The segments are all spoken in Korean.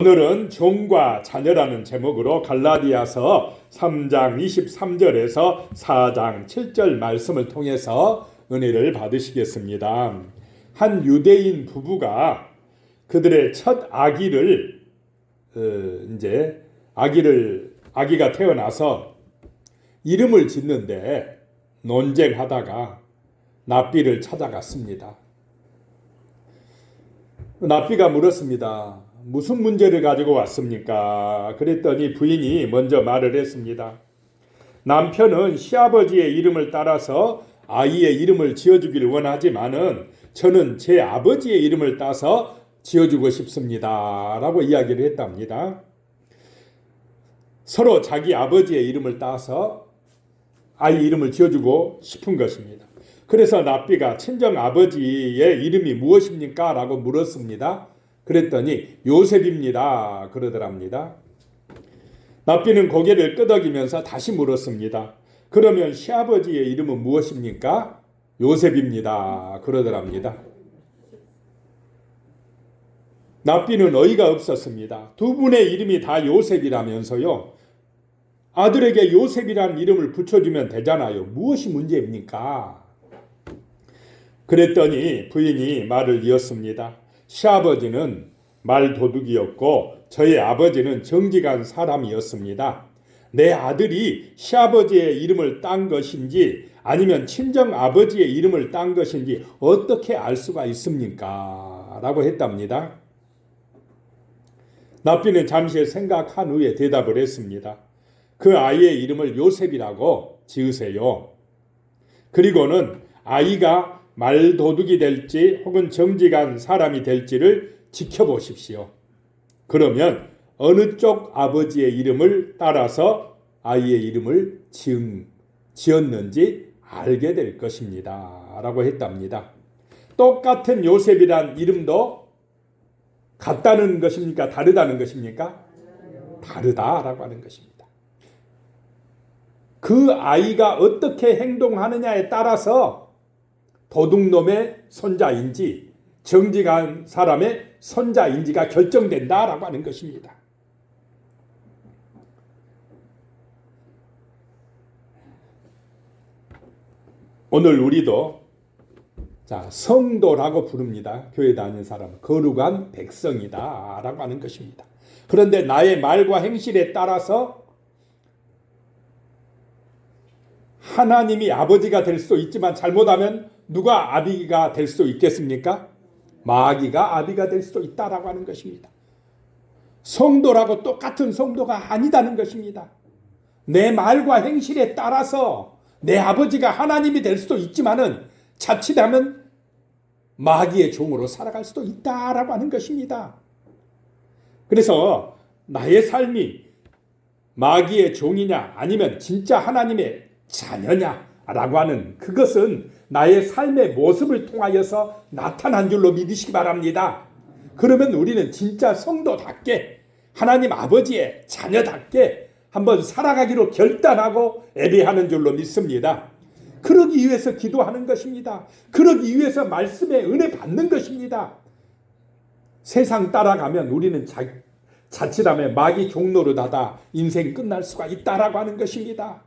오늘은 종과 자녀라는 제목으로 갈라디아서 3장 23절에서 4장 7절 말씀을 통해서 은혜를 받으시겠습니다. 한 유대인 부부가 그들의 첫 아기를 어, 이제 아기를 아기가 태어나서 이름을 짓는데 논쟁하다가 납비를 찾아갔습니다. 납비가 물었습니다. 무슨 문제를 가지고 왔습니까? 그랬더니 부인이 먼저 말을 했습니다. 남편은 시아버지의 이름을 따라서 아이의 이름을 지어주기를 원하지만은 저는 제 아버지의 이름을 따서 지어주고 싶습니다. 라고 이야기를 했답니다. 서로 자기 아버지의 이름을 따서 아이 이름을 지어주고 싶은 것입니다. 그래서 납비가 친정 아버지의 이름이 무엇입니까? 라고 물었습니다. 그랬더니 요셉입니다. 그러더랍니다. 납비는 고개를 끄덕이면서 다시 물었습니다. 그러면 시아버지의 이름은 무엇입니까? 요셉입니다. 그러더랍니다. 납비는 어이가 없었습니다. 두 분의 이름이 다 요셉이라면서요. 아들에게 요셉이라는 이름을 붙여주면 되잖아요. 무엇이 문제입니까? 그랬더니 부인이 말을 이었습니다. 시아버지는 말도둑이었고 저의 아버지는 정직한 사람이었습니다. 내 아들이 시아버지의 이름을 딴 것인지 아니면 친정 아버지의 이름을 딴 것인지 어떻게 알 수가 있습니까? 라고 했답니다. 납비는 잠시 생각한 후에 대답을 했습니다. 그 아이의 이름을 요셉이라고 지으세요. 그리고는 아이가 말도둑이 될지 혹은 정직한 사람이 될지를 지켜보십시오. 그러면 어느 쪽 아버지의 이름을 따라서 아이의 이름을 지은, 지었는지 알게 될 것입니다. 라고 했답니다. 똑같은 요셉이란 이름도 같다는 것입니까? 다르다는 것입니까? 다르다라고 하는 것입니다. 그 아이가 어떻게 행동하느냐에 따라서 도둑놈의 손자인지 정직한 사람의 손자인지가 결정된다라고 하는 것입니다. 오늘 우리도 자, 성도라고 부릅니다. 교회 다니는 사람. 거룩한 백성이다. 라고 하는 것입니다. 그런데 나의 말과 행실에 따라서 하나님이 아버지가 될 수도 있지만 잘못하면 누가 아비가 될 수도 있겠습니까? 마귀가 아비가 될 수도 있다라고 하는 것입니다. 성도라고 똑같은 성도가 아니다는 것입니다. 내 말과 행실에 따라서 내 아버지가 하나님이 될 수도 있지만은 자칫하면 마귀의 종으로 살아갈 수도 있다라고 하는 것입니다. 그래서 나의 삶이 마귀의 종이냐 아니면 진짜 하나님의 자녀냐라고 하는 그것은 나의 삶의 모습을 통하여서 나타난 줄로 믿으시기 바랍니다. 그러면 우리는 진짜 성도답게 하나님 아버지의 자녀답게 한번 살아가기로 결단하고 예배하는 줄로 믿습니다. 그러기 위해서 기도하는 것입니다. 그러기 위해서 말씀의 은혜 받는 것입니다. 세상 따라가면 우리는 자, 자칫하면 마귀 종로로다다 인생 끝날 수가 있다라고 하는 것입니다.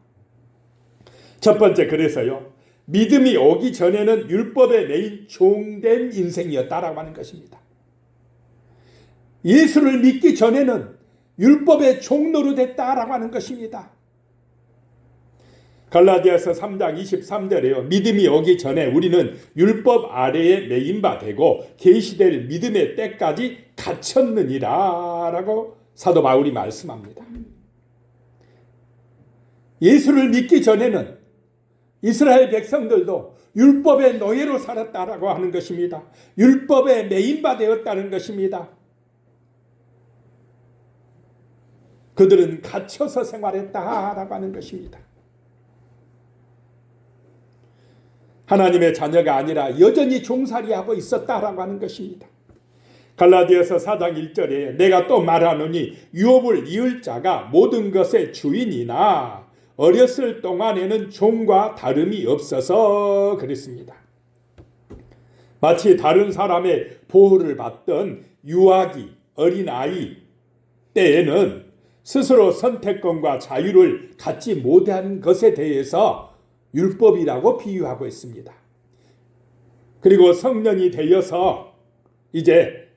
첫 번째 그래서요. 믿음이 오기 전에는 율법에 매인 종된 인생이었다라고 하는 것입니다. 예수를 믿기 전에는 율법의 종로로 됐다라고 하는 것입니다. 갈라디아서 3장 23절에요. 믿음이 오기 전에 우리는 율법 아래에 매인 바 되고 계시될 믿음의 때까지 갇혔느니라라고 사도 바울이 말씀합니다. 예수를 믿기 전에는 이스라엘 백성들도 율법의 노예로 살았다라고 하는 것입니다. 율법에 매인바 되었다는 것입니다. 그들은 갇혀서 생활했다라고 하는 것입니다. 하나님의 자녀가 아니라 여전히 종살이 하고 있었다라고 하는 것입니다. 갈라디아서 4장 1절에 내가 또 말하노니 유업을 이을 자가 모든 것의 주인이나 어렸을 동안에는 종과 다름이 없어서 그랬습니다. 마치 다른 사람의 보호를 받던 유아기, 어린아이, 때에는 스스로 선택권과 자유를 갖지 못한 것에 대해서 율법이라고 비유하고 있습니다. 그리고 성년이 되어서 이제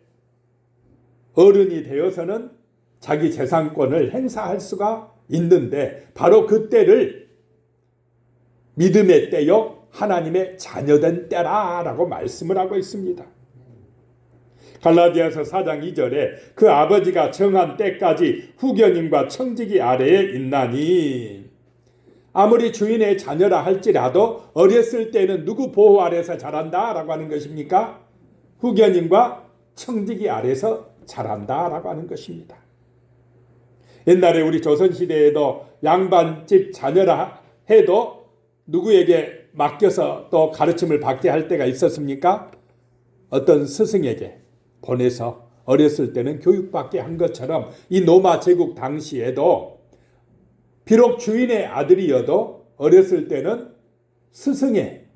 어른이 되어서는 자기 재산권을 행사할 수가 있는데 바로 그 때를 믿음의 때요 하나님의 자녀된 때라라고 말씀을 하고 있습니다. 갈라디아서 4장 2절에 그 아버지가 정한 때까지 후견인과 청지기 아래에 있나니 아무리 주인의 자녀라 할지라도 어렸을 때는 누구 보호 아래서 자란다라고 하는 것입니까? 후견인과 청지기 아래서 자란다라고 하는 것입니다. 옛날에 우리 조선시대에도 양반집 자녀라 해도 누구에게 맡겨서 또 가르침을 받게 할 때가 있었습니까? 어떤 스승에게 보내서 어렸을 때는 교육받게 한 것처럼 이 노마 제국 당시에도 비록 주인의 아들이어도 어렸을 때는 스승의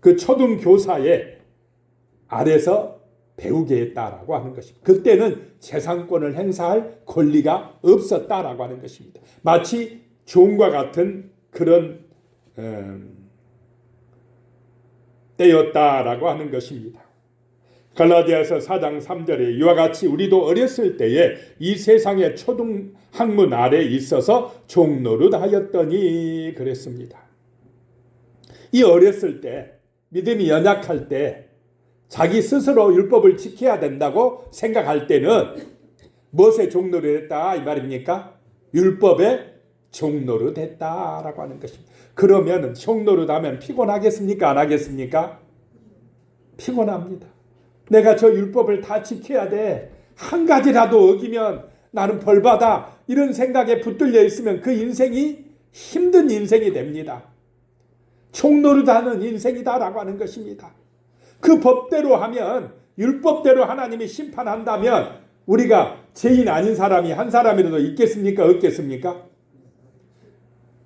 그 초등 교사의 아래서 배우게 했다라고 하는 것입니다. 그때는 재산권을 행사할 권리가 없었다라고 하는 것입니다. 마치 종과 같은 그런 음, 때였다라고 하는 것입니다. 갈라디아서 4장 3절에 이와 같이 우리도 어렸을 때에 이 세상의 초등 학문 아래 있어서 종노릇 하였더니 그랬습니다. 이 어렸을 때 믿음이 연약할 때 자기 스스로 율법을 지켜야 된다고 생각할 때는 무엇에 종노릇 했다 이 말입니까? 율법에 종노릇 했다라고 하는 것입니다. 그러면 종노릇 하면 피곤하겠습니까? 안 하겠습니까? 피곤합니다. 내가 저 율법을 다 지켜야 돼. 한 가지라도 어기면 나는 벌받아. 이런 생각에 붙들려 있으면 그 인생이 힘든 인생이 됩니다. 총노릇하는 인생이다라고 하는 것입니다. 그 법대로 하면 율법대로 하나님이 심판한다면 우리가 죄인 아닌 사람이 한 사람이라도 있겠습니까? 없겠습니까?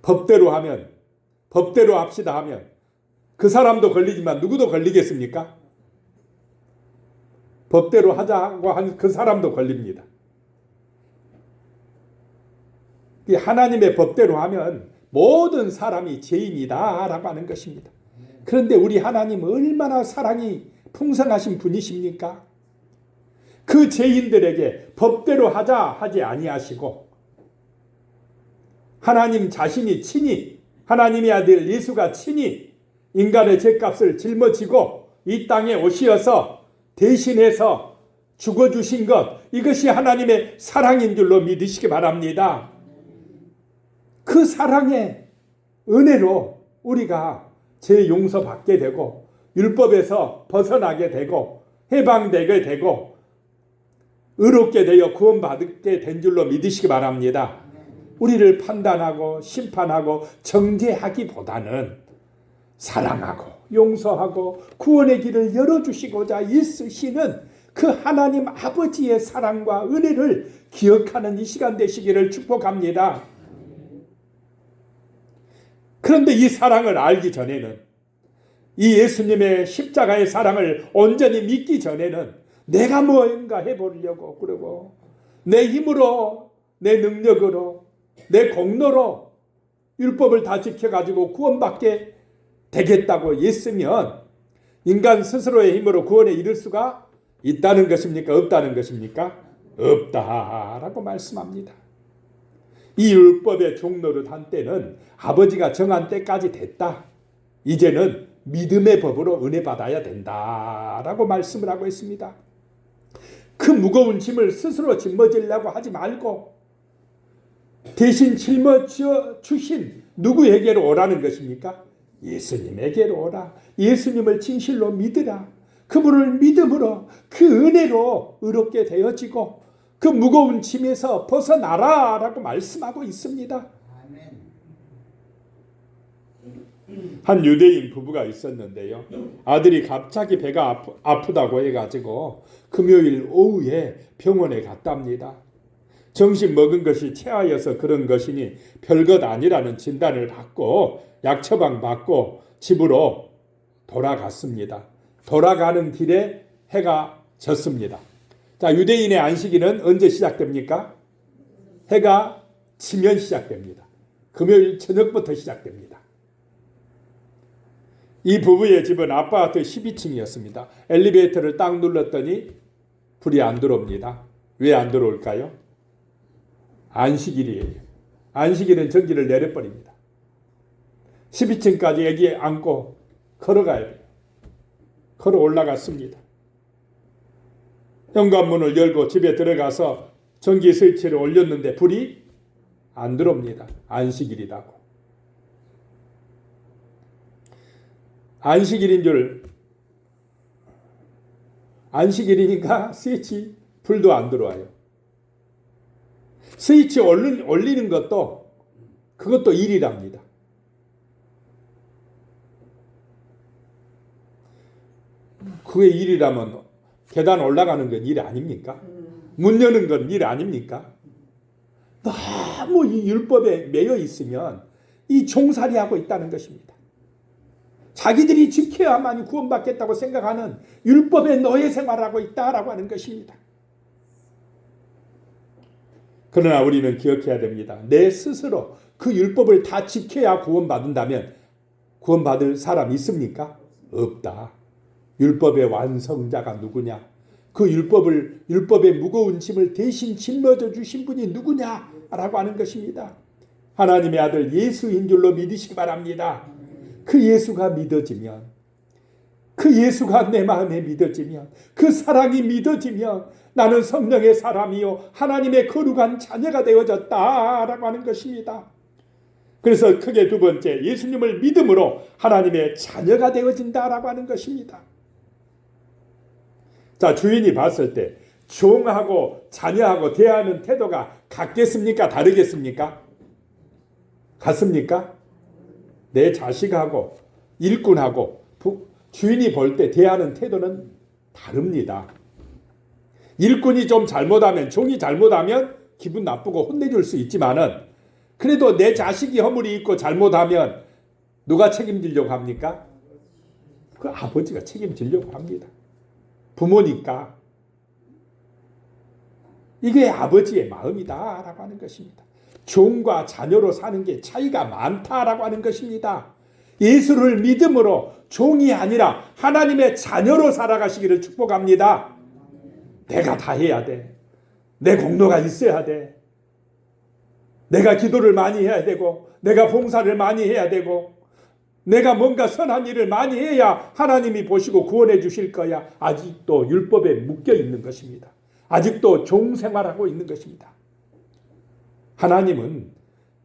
법대로 하면 법대로 합시다 하면 그 사람도 걸리지만 누구도 걸리겠습니까? 법대로 하자고 한 그 사람도 걸립니다. 하나님의 법대로 하면 모든 사람이 죄인이다라고 하는 것입니다. 그런데 우리 하나님 얼마나 사랑이 풍성하신 분이십니까? 그 죄인들에게 법대로 하자 하지 아니하시고 하나님 자신이 친히 하나님의 아들 예수가 친히 인간의 죄값을 짊어지고 이 땅에 오시어서 대신해서 죽어주신 것, 이것이 하나님의 사랑인 줄로 믿으시기 바랍니다. 그 사랑의 은혜로 우리가 죄 용서 받게 되고, 율법에서 벗어나게 되고, 해방되게 되고, 의롭게 되어 구원받게 된 줄로 믿으시기 바랍니다. 우리를 판단하고 심판하고 정죄하기보다는 사랑하고 용서하고 구원의 길을 열어주시고자 있으시는 그 하나님 아버지의 사랑과 은혜를 기억하는 이 시간 되시기를 축복합니다. 그런데 이 사랑을 알기 전에는 이 예수님의 십자가의 사랑을 온전히 믿기 전에는 내가 뭔가 해보려고 그러고 내 힘으로 내 능력으로 내 공로로 율법을 다 지켜가지고 구원받게 되겠다고 했으면 인간 스스로의 힘으로 구원에 이를 수가 있다는 것입니까? 없다는 것입니까? 없다라고 말씀합니다. 이 율법의 종로를 한 때는 아버지가 정한 때까지 됐다. 이제는 믿음의 법으로 은혜 받아야 된다 라고 말씀을 하고 있습니다. 그 무거운 짐을 스스로 짊어지려고 하지 말고 대신 짊어져 주신 누구에게로 오라는 것입니까? 예수님에게로 오라. 예수님을 진실로 믿으라. 그분을 믿음으로 그 은혜로 의롭게 되어지고 그 무거운 짐에서 벗어나라 라고 말씀하고 있습니다. 한 유대인 부부가 있었는데요. 아들이 갑자기 배가 아프, 다고 해가지고 금요일 오후에 병원에 갔답니다. 정신 먹은 것이 체하여서 그런 것이니 별것 아니라는 진단을 받고 약 처방 받고 집으로 돌아갔습니다. 돌아가는 길에 해가 졌습니다. 자, 유대인의 안식일은 언제 시작됩니까? 해가 지면 시작됩니다. 금요일 저녁부터 시작됩니다. 이 부부의 집은 아파트 12층이었습니다. 엘리베이터를 딱 눌렀더니 불이 안 들어옵니다. 왜 안 들어올까요? 안식일이에요. 안식일은 전기를 내려버립니다. 12층까지 애기 안고 걸어가야 돼요. 걸어 올라갔습니다. 현관문을 열고 집에 들어가서 전기 스위치를 올렸는데 불이 안 들어옵니다. 안식일이라고. 안식일인 줄 안식일이니까 스위치 불도 안 들어와요. 스위치 올리, 올리는 것도 그것도 일이랍니다. 그게 일이라면 계단 올라가는 건 일 아닙니까? 문 여는 건 일 아닙니까? 너무 이 율법에 매여 있으면 이 종살이 하고 있다는 것입니다. 자기들이 지켜야만 구원받겠다고 생각하는 율법의 노예 생활하고 있다라고 하는 것입니다. 그러나 우리는 기억해야 됩니다. 내 스스로 그 율법을 다 지켜야 구원받는다면 구원받을 사람 있습니까? 없다. 율법의 완성자가 누구냐? 그 율법을 율법의 무거운 짐을 대신 짊어져 주신 분이 누구냐라고 하는 것입니다. 하나님의 아들 예수인 줄로 믿으시기 바랍니다. 그 예수가 믿어지면 그 예수가 내 마음에 믿어지면 그 사랑이 믿어지면 나는 성령의 사람이요 하나님의 거룩한 자녀가 되어졌다라고 하는 것입니다. 그래서 크게 두 번째 예수님을 믿음으로 하나님의 자녀가 되어진다라고 하는 것입니다. 자, 주인이 봤을 때 종하고 자녀하고 대하는 태도가 같겠습니까? 다르겠습니까? 같습니까? 내 자식하고 일꾼하고 부, 주인이 볼 때 대하는 태도는 다릅니다. 일꾼이 좀 잘못하면 종이 잘못하면 기분 나쁘고 혼내줄 수 있지만은 그래도 내 자식이 허물이 있고 잘못하면 누가 책임지려고 합니까? 그 아버지가 책임지려고 합니다. 부모니까 이게 아버지의 마음이다라고 하는 것입니다. 종과 자녀로 사는 게 차이가 많다라고 하는 것입니다. 예수를 믿음으로 종이 아니라 하나님의 자녀로 살아가시기를 축복합니다. 내가 다 해야 돼. 내 공로가 있어야 돼. 내가 기도를 많이 해야 되고, 내가 봉사를 많이 해야 되고, 내가 뭔가 선한 일을 많이 해야 하나님이 보시고 구원해 주실 거야. 아직도 율법에 묶여 있는 것입니다. 아직도 종 생활하고 있는 것입니다. 하나님은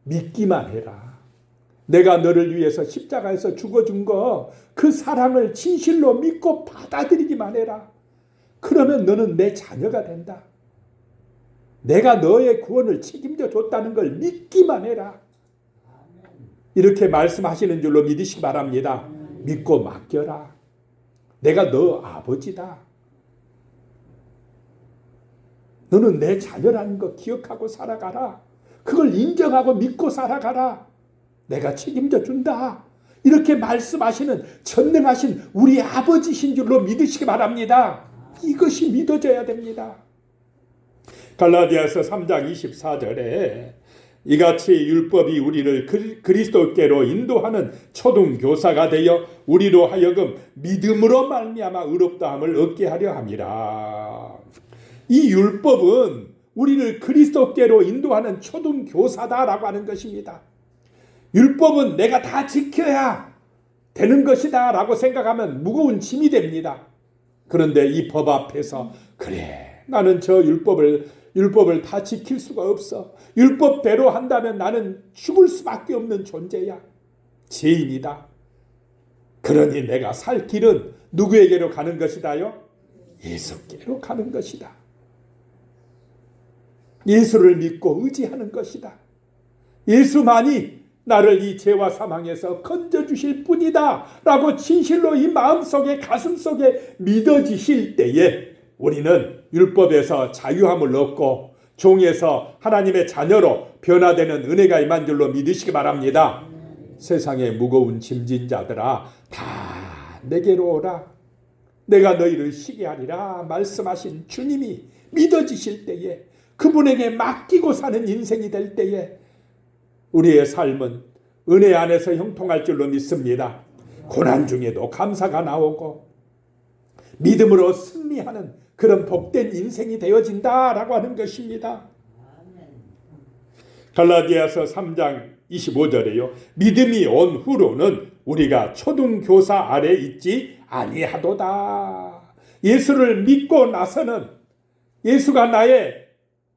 믿기만 해라. 내가 너를 위해서 십자가에서 죽어준 거, 그 사랑을 진실로 믿고 받아들이기만 해라. 그러면 너는 내 자녀가 된다. 내가 너의 구원을 책임져 줬다는 걸 믿기만 해라. 이렇게 말씀하시는 줄로 믿으시기 바랍니다. 믿고 맡겨라. 내가 너 아버지다. 너는 내 자녀라는 거 기억하고 살아가라. 그걸 인정하고 믿고 살아가라. 내가 책임져 준다. 이렇게 말씀하시는 전능하신 우리 아버지신 줄로 믿으시기 바랍니다. 이것이 믿어져야 됩니다. 갈라디아서 3장 24절에 이같이 율법이 우리를 그리스도께로 인도하는 초등 교사가 되어 우리로 하여금 믿음으로 말미암아 의롭다함을 얻게 하려 함이라. 이 율법은 우리를 그리스도께로 인도하는 초등 교사다라고 하는 것입니다. 율법은 내가 다 지켜야 되는 것이다라고 생각하면 무거운 짐이 됩니다. 그런데 이 법 앞에서 그래 나는 저 율법을 율법을 다 지킬 수가 없어. 율법대로 한다면 나는 죽을 수밖에 없는 존재야. 죄인이다. 그러니 내가 살 길은 누구에게로 가는 것이다요? 예수께로 가는 것이다. 예수를 믿고 의지하는 것이다. 예수만이 나를 이 죄와 사망에서 건져주실 뿐이다. 라고 진실로 이 마음속에 가슴속에 믿어지실 때에 우리는 율법에서 자유함을 얻고 종에서 하나님의 자녀로 변화되는 은혜가 임한 줄로 믿으시기 바랍니다. 세상에 무거운 짐진 자들아 다 내게로 오라. 내가 너희를 쉬게 하리라 말씀하신 주님이 믿어지실 때에 그분에게 맡기고 사는 인생이 될 때에 우리의 삶은 은혜 안에서 형통할 줄로 믿습니다. 고난 중에도 감사가 나오고 믿음으로 승리하는 그런 복된 인생이 되어진다라고 하는 것입니다. 갈라디아서 3장 25절에요. 믿음이 온 후로는 우리가 초등교사 아래 있지 아니하도다. 예수를 믿고 나서는 예수가 나의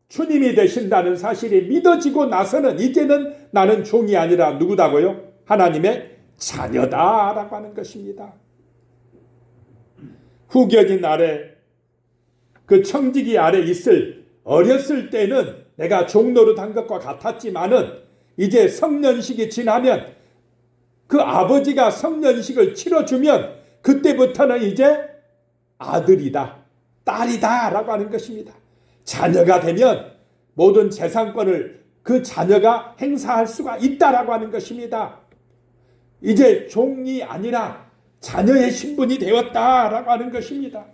주님이 되신다는 사실이 믿어지고 나서는 이제는 나는 종이 아니라 누구다고요? 하나님의 자녀다라고 하는 것입니다. 후견인 아래 그 청지기 아래 있을 어렸을 때는 내가 종노릇한 것과 같았지만은 이제 성년식이 지나면 그 아버지가 성년식을 치러주면 그때부터는 이제 아들이다, 딸이다 라고 하는 것입니다. 자녀가 되면 모든 재산권을 그 자녀가 행사할 수가 있다라고 하는 것입니다. 이제 종이 아니라 자녀의 신분이 되었다라고 하는 것입니다.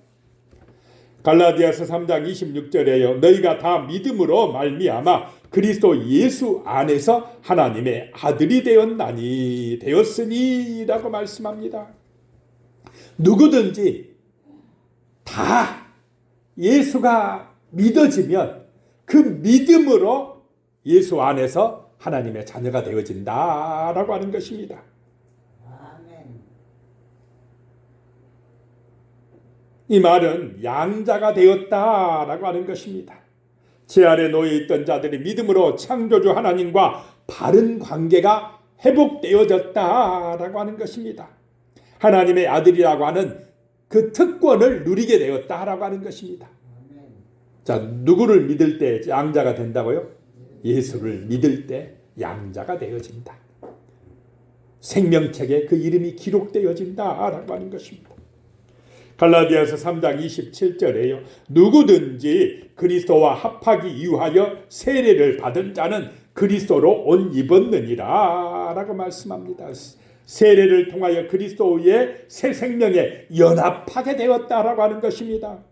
갈라디아서 3장 26절에요. 너희가 다 믿음으로 말미암아 그리스도 예수 안에서 하나님의 아들이 되었나니 되었으니라고 말씀합니다. 누구든지 다 예수가 믿어지면 그 믿음으로 예수 안에서 하나님의 자녀가 되어진다라고 하는 것입니다. 이 말은 양자가 되었다라고 하는 것입니다. 제 아래 놓여 있던 자들이 믿음으로 창조주 하나님과 바른 관계가 회복되어졌다라고 하는 것입니다. 하나님의 아들이라고 하는 그 특권을 누리게 되었다라고 하는 것입니다. 자, 누구를 믿을 때 양자가 된다고요? 예수를 믿을 때 양자가 되어진다. 생명책에 그 이름이 기록되어진다라고 하는 것입니다. 갈라디아서 3장 27절에요. 누구든지 그리스도와 합하기 이유하여 세례를 받은 자는 그리스도로 옷 입었느니라 라고 말씀합니다. 세례를 통하여 그리스도의 새 생명에 연합하게 되었다라고 하는 것입니다.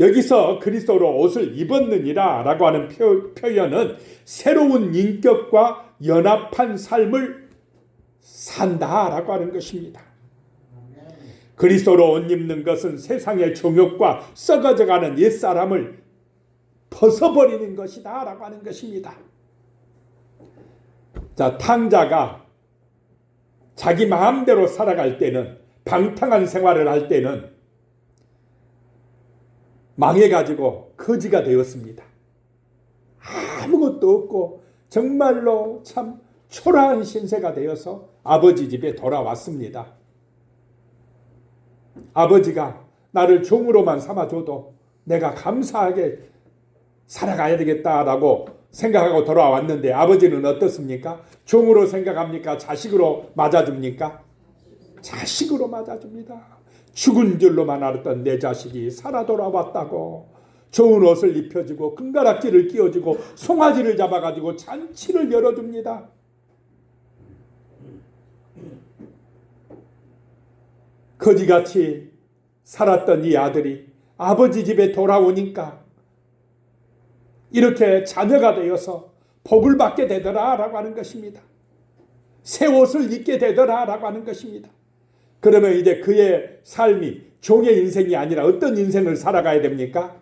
여기서 그리스도로 옷을 입었느니라 라고 하는 표, 표현은 새로운 인격과 연합한 삶을 산다 라고 하는 것입니다. 그리스도로 옷 입는 것은 세상의 종욕과 썩어져가는 옛사람을 벗어버리는 것이다 라고 하는 것입니다. 자, 탕자가 자기 마음대로 살아갈 때는 방탕한 생활을 할 때는 망해가지고 거지가 되었습니다. 아무것도 없고 정말로 참 초라한 신세가 되어서 아버지 집에 돌아왔습니다. 아버지가 나를 종으로만 삼아줘도 내가 감사하게 살아가야 되겠다라고 생각하고 돌아왔는데 아버지는 어떻습니까? 종으로 생각합니까? 자식으로 맞아줍니까? 자식으로 맞아줍니다. 죽은 줄로만 알았던 내 자식이 살아 돌아왔다고 좋은 옷을 입혀주고 금가락지를 끼워주고 송아지를 잡아가지고 잔치를 열어줍니다. 거지같이 살았던 이 아들이 아버지 집에 돌아오니까 이렇게 자녀가 되어서 복을 받게 되더라 라고 하는 것입니다. 새 옷을 입게 되더라 라고 하는 것입니다. 그러면 이제 그의 삶이 종의 인생이 아니라 어떤 인생을 살아가야 됩니까?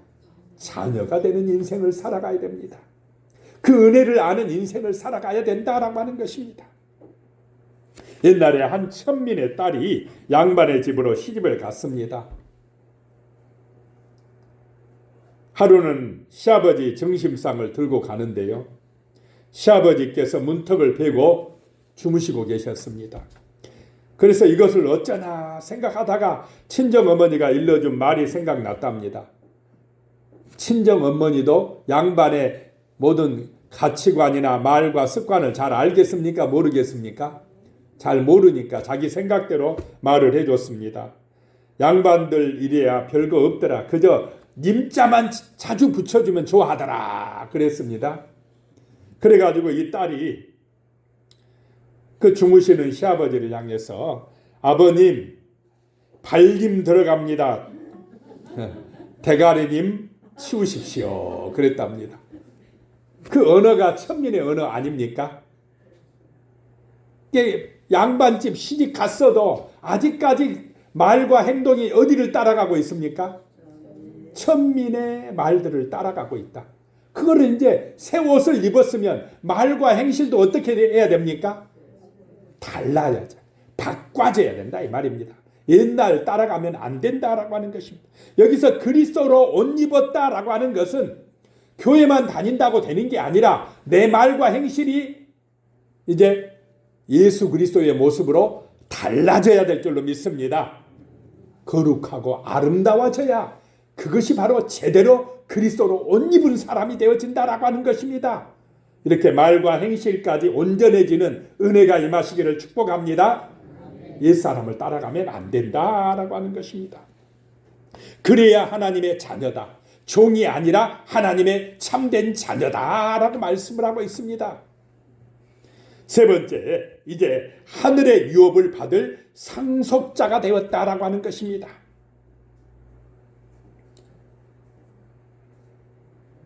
자녀가 되는 인생을 살아가야 됩니다. 그 은혜를 아는 인생을 살아가야 된다라고 하는 것입니다. 옛날에 한 천민의 딸이 양반의 집으로 시집을 갔습니다. 하루는 시아버지 점심상을 들고 가는데요. 시아버지께서 문턱을 베고 주무시고 계셨습니다. 그래서 이것을 어쩌나 생각하다가 친정 어머니가 일러준 말이 생각났답니다. 친정 어머니도 양반의 모든 가치관이나 말과 습관을 잘 알겠습니까? 모르겠습니까? 잘 모르니까 자기 생각대로 말을 해줬습니다. 양반들 이래야 별거 없더라. 그저 님자만 자주 붙여주면 좋아하더라. 그랬습니다. 그래가지고 이 딸이 그 주무시는 시아버지를 향해서 아버님 발림 들어갑니다. 대가리님 치우십시오. 그랬답니다. 그 언어가 천민의 언어 아닙니까? 양반집 시집 갔어도 아직까지 말과 행동이 어디를 따라가고 있습니까? 천민의 말들을 따라가고 있다. 그거를 이제 새 옷을 입었으면 말과 행실도 어떻게 해야 됩니까? 달라야죠. 바꿔줘야 된다 이 말입니다. 옛날 따라가면 안 된다라고 하는 것입니다. 여기서 그리스도로 옷 입었다라고 하는 것은 교회만 다닌다고 되는 게 아니라 내 말과 행실이 이제 예수 그리스도의 모습으로 달라져야 될 줄로 믿습니다. 거룩하고 아름다워져야 그것이 바로 제대로 그리스도로 옷 입은 사람이 되어진다라고 하는 것입니다. 이렇게 말과 행실까지 온전해지는 은혜가 임하시기를 축복합니다. 옛사람을 따라가면 안 된다라고 하는 것입니다. 그래야 하나님의 자녀다. 종이 아니라 하나님의 참된 자녀다라고 말씀을 하고 있습니다. 세 번째, 이제 하늘의 유업을 받을 상속자가 되었다라고 하는 것입니다.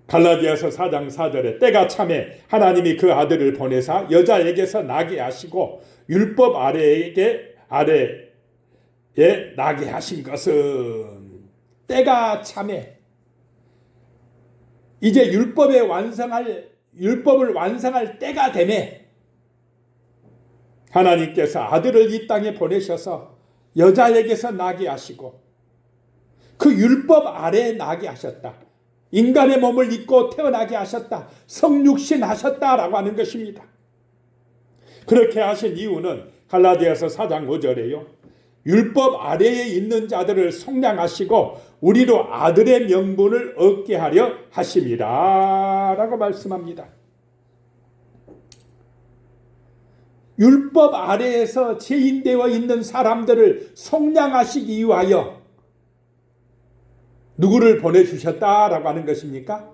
갈라디아서 4장 4절에 때가 참에 하나님이 그 아들을 보내사 여자에게서 나게 하시고 율법 아래에게 아래에 나게 하신 것은 때가 참에 이제 율법에 완성할 율법을 완성할 때가 되매 하나님께서 아들을 이 땅에 보내셔서 여자에게서 나게 하시고 그 율법 아래에 나게 하셨다. 인간의 몸을 입고 태어나게 하셨다. 성육신 하셨다라고 하는 것입니다. 그렇게 하신 이유는 갈라디아서 4장 5절에요. 율법 아래에 있는 자들을 속량하시고 우리로 아들의 명분을 얻게 하려 하심이라 라고 말씀합니다. 율법 아래에서 죄인되어 있는 사람들을 속량하시기 위하여 누구를 보내주셨다라고 하는 것입니까?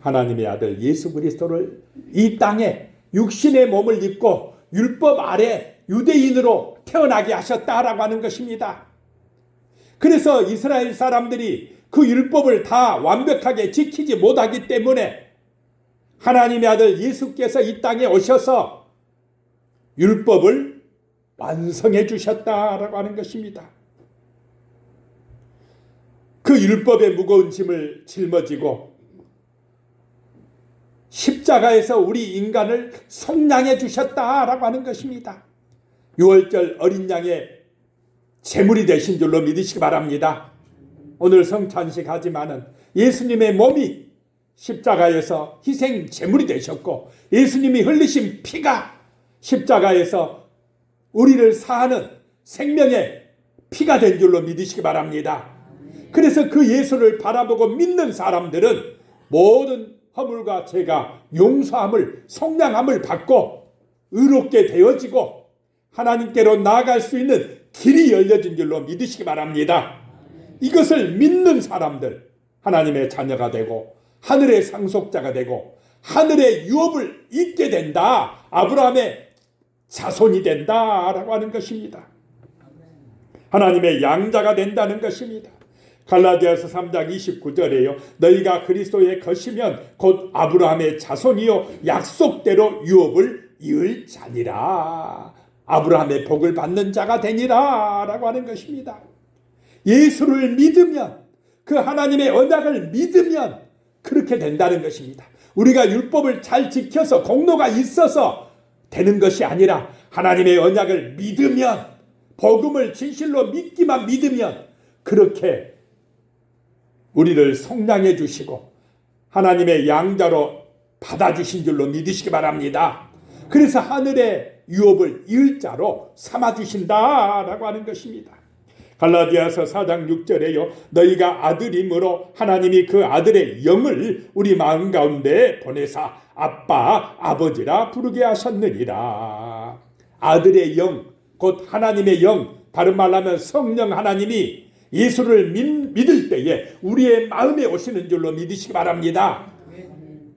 하나님의 아들 예수 그리스도를 이 땅에 육신의 몸을 입고 율법 아래 유대인으로 태어나게 하셨다라고 하는 것입니다. 그래서 이스라엘 사람들이 그 율법을 다 완벽하게 지키지 못하기 때문에 하나님의 아들 예수께서 이 땅에 오셔서 율법을 완성해 주셨다라고 하는 것입니다. 그 율법의 무거운 짐을 짊어지고 십자가에서 우리 인간을 성량해 주셨다라고 하는 것입니다. 6월절 어린 양의 제물이 되신 줄로 믿으시기 바랍니다. 오늘 성찬식 하지만은 예수님의 몸이 십자가에서 희생 제물이 되셨고 예수님이 흘리신 피가 십자가에서 우리를 사하는 생명의 피가 된 줄로 믿으시기 바랍니다. 그래서 그 예수를 바라보고 믿는 사람들은 모든 허물과 죄가 용서함을 성량함을 받고 의롭게 되어지고 하나님께로 나아갈 수 있는 길이 열려진 줄로 믿으시기 바랍니다. 이것을 믿는 사람들 하나님의 자녀가 되고 하늘의 상속자가 되고 하늘의 유업을 잊게 된다. 아브라함의 자손이 된다라고 하는 것입니다. 하나님의 양자가 된다는 것입니다. 갈라디아서 3장 29절에요. 너희가 그리스도의 것이면 곧 아브라함의 자손이요 약속대로 유업을 이을 자니라. 아브라함의 복을 받는 자가 되니라라고 하는 것입니다. 예수를 믿으면 그 하나님의 언약을 믿으면 그렇게 된다는 것입니다. 우리가 율법을 잘 지켜서 공로가 있어서 되는 것이 아니라 하나님의 언약을 믿으면 복음을 진실로 믿기만 믿으면 그렇게 우리를 성량해 주시고 하나님의 양자로 받아주신 줄로 믿으시기 바랍니다. 그래서 하늘의 유업을 일자로 삼아주신다라고 하는 것입니다. 갈라디아서 4장 6절에요. 너희가 아들임으로 하나님이 그 아들의 영을 우리 마음 가운데 보내사 아빠, 아버지라 부르게 하셨느니라. 아들의 영, 곧 하나님의 영, 다른 말로 하면 성령 하나님이 예수를 믿, 을 때에 우리의 마음에 오시는 줄로 믿으시기 바랍니다.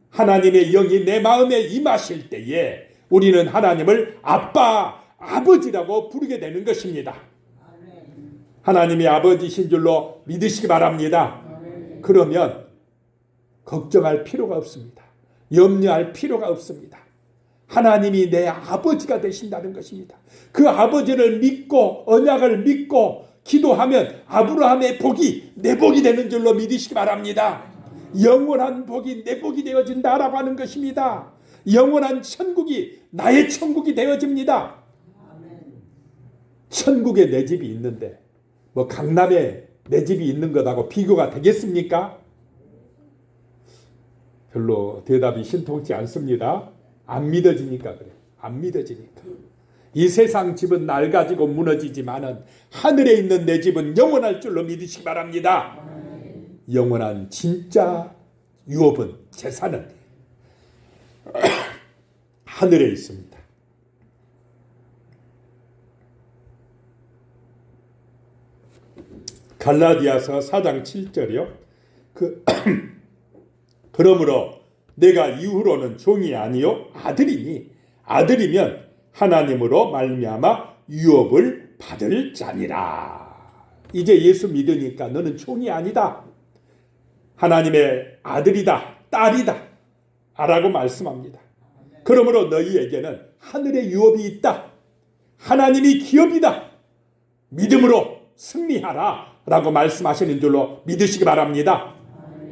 하나님의 영이 내 마음에 임하실 때에 우리는 하나님을 아빠, 아버지라고 부르게 되는 것입니다. 하나님의 아버지신 줄로 믿으시기 바랍니다. 그러면 걱정할 필요가 없습니다. 염려할 필요가 없습니다. 하나님이 내 아버지가 되신다는 것입니다. 그 아버지를 믿고 언약을 믿고 기도하면 아브라함의 복이 내 복이 되는 줄로 믿으시기 바랍니다. 영원한 복이 내 복이 되어진다라고 하는 것입니다. 영원한 천국이 나의 천국이 되어집니다. 천국에 내 집이 있는데 뭐 강남에 내 집이 있는 것하고 비교가 되겠습니까? 별로 대답이 신통치 않습니다. 안 믿어지니까 그래. 안 믿어지니까. 이 세상 집은 낡아지고 무너지지만은 하늘에 있는 내 집은 영원할 줄로 믿으시기 바랍니다. 영원한 진짜 유업은 재산은 하늘에 있습니다. 갈라디아서 4장 7절이요. 그 그러므로 내가 이후로는 종이 아니요 아들이니 아들이면 하나님으로 말미암아 유업을 받을 자니라. 이제 예수 믿으니까 너는 종이 아니다. 하나님의 아들이다, 딸이다. 라고 말씀합니다. 그러므로 너희에게는 하늘의 유업이 있다. 하나님이 기업이다. 믿음으로 승리하라. 라고 말씀하시는 줄로 믿으시기 바랍니다.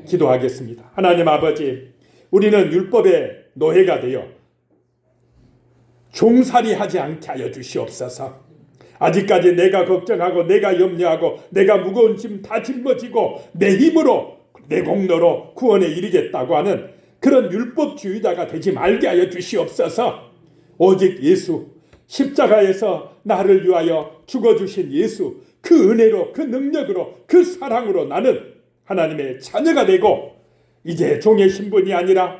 기도하겠습니다. 하나님 아버지, 우리는 율법의 노예가 되어 종살이 하지 않게 하여 주시옵소서. 아직까지 내가 걱정하고 내가 염려하고 내가 무거운 짐 다 짊어지고 내 힘으로 내 공로로 구원에 이르겠다고 하는 그런 율법주의자가 되지 말게 하여 주시옵소서. 오직 예수 십자가에서 나를 위하여 죽어주신 예수 그 은혜로 그 능력으로 그 사랑으로 나는 하나님의 자녀가 되고 이제 종의 신분이 아니라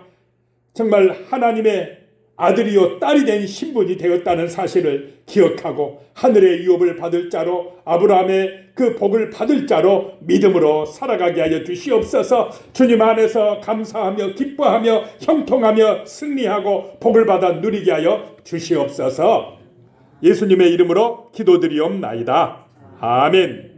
정말 하나님의 아들이요 딸이 된 신분이 되었다는 사실을 기억하고 하늘의 유업을 받을 자로 아브라함의 그 복을 받을 자로 믿음으로 살아가게 하여 주시옵소서 주님 안에서 감사하며 기뻐하며 형통하며 승리하고 복을 받아 누리게 하여 주시옵소서 예수님의 이름으로 기도드리옵나이다. 아멘.